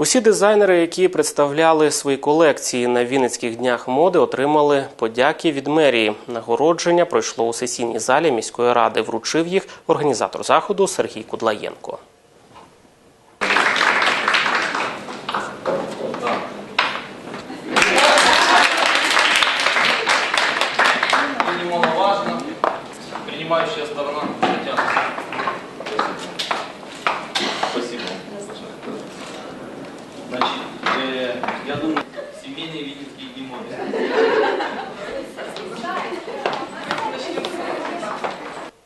Усі дизайнери, які представляли свої колекції на Вінницьких днях моди, отримали подяки від мерії. Нагородження пройшло у сесійній залі міської ради. Вручив їх організатор заходу Сергій Кудлаєнко. Принимающая сторона Татьяна. Значит, э, я думаю, семейные винницкие геморрои.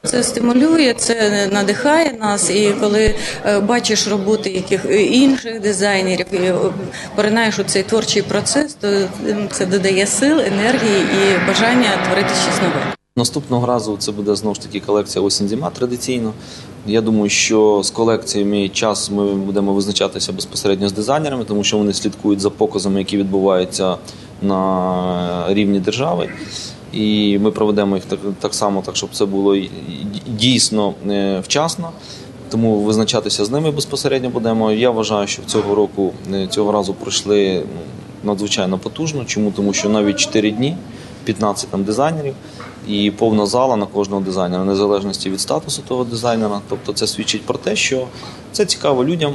Це стимулює, це надихає нас. І коли е, бачиш роботи яких е, інших дизайнерів, і е, поринаєш у цей творчий процес, то е, це додає сил, енергії і бажання творити щось нове. Наступного разу це буде знову ж таки колекція осінь зима традиційно. Я думаю, що з колекціями час ми будемо визначатися безпосередньо з дизайнерами, тому що вони слідкують за показами, які відбуваються на рівні держави. І ми проведемо їх так, так само, так щоб це було дійсно е, вчасно. Тому визначатися з ними безпосередньо будемо. Я вважаю, що цього року е, цього разу пройшли ну, надзвичайно потужно. Чому? Тому що навіть 4 дні, 15 там дизайнерів і повна зала на кожного дизайнера, незалежності від статусу того дизайнера. Тобто це свідчить про те, що це цікаво людям.